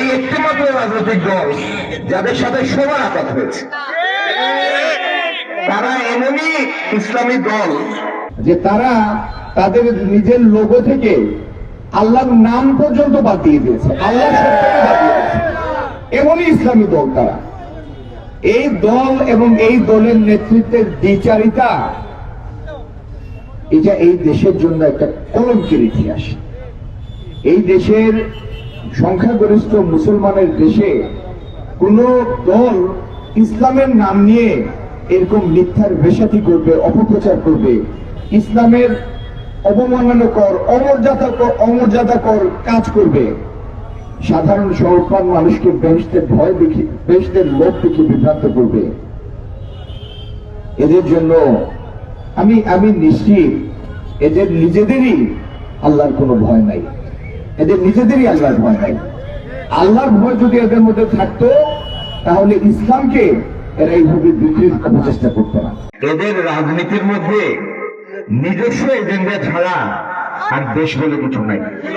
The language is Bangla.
এই একটি মাত্র রাজনৈতিক দল যাদের সাথে সবার আঘাত হয়েছে। তারা এমনই ইসলামী দল যে তারা তাদের নিজের লোগো থেকে আল্লাহর নাম পর্যন্ত বাদ দিয়ে দিয়েছে। আল্লাহ এমনই ইসলামী দল তারা। এই দল এবং এই দলের নেতৃত্বের দ্বিচারিতা এটা এই দেশের জন্য একটা কলঙ্কের ইতিহাস। এই দেশের সংখ্যাগরিষ্ঠ মুসলমানের দেশে কোন দল ইসলামের নাম নিয়ে এরকম মিথ্যার বেশাতি করবে, অপপ্রচার করবে। ইসলামের অবমাননাকর, অমর্যাদাকর অমর্যাদাকর কাজ করবে। সাধারণ সরকার মানুষকে বেহেস্তের ভয় দেখি বেহেস্তের লোক দেখে বিভ্রান্ত করবে। এদের জন্য আমি আমি নিশ্চিত, এদের নিজেদেরই আল্লাহর কোনো ভয় নাই। এদের নিজেদেরই আল্লাহর ভয়। নাই আল্লাহর ভয় যদি এদের মধ্যে থাকতো, তাহলে ইসলামকে এরা এইভাবে বিক্রির অপচেষ্টা করতো না। এদের রাজনীতির মধ্যে নিজস্ব এজেন্ডা ছাড়া আর দেশ বলে কিছু নাই।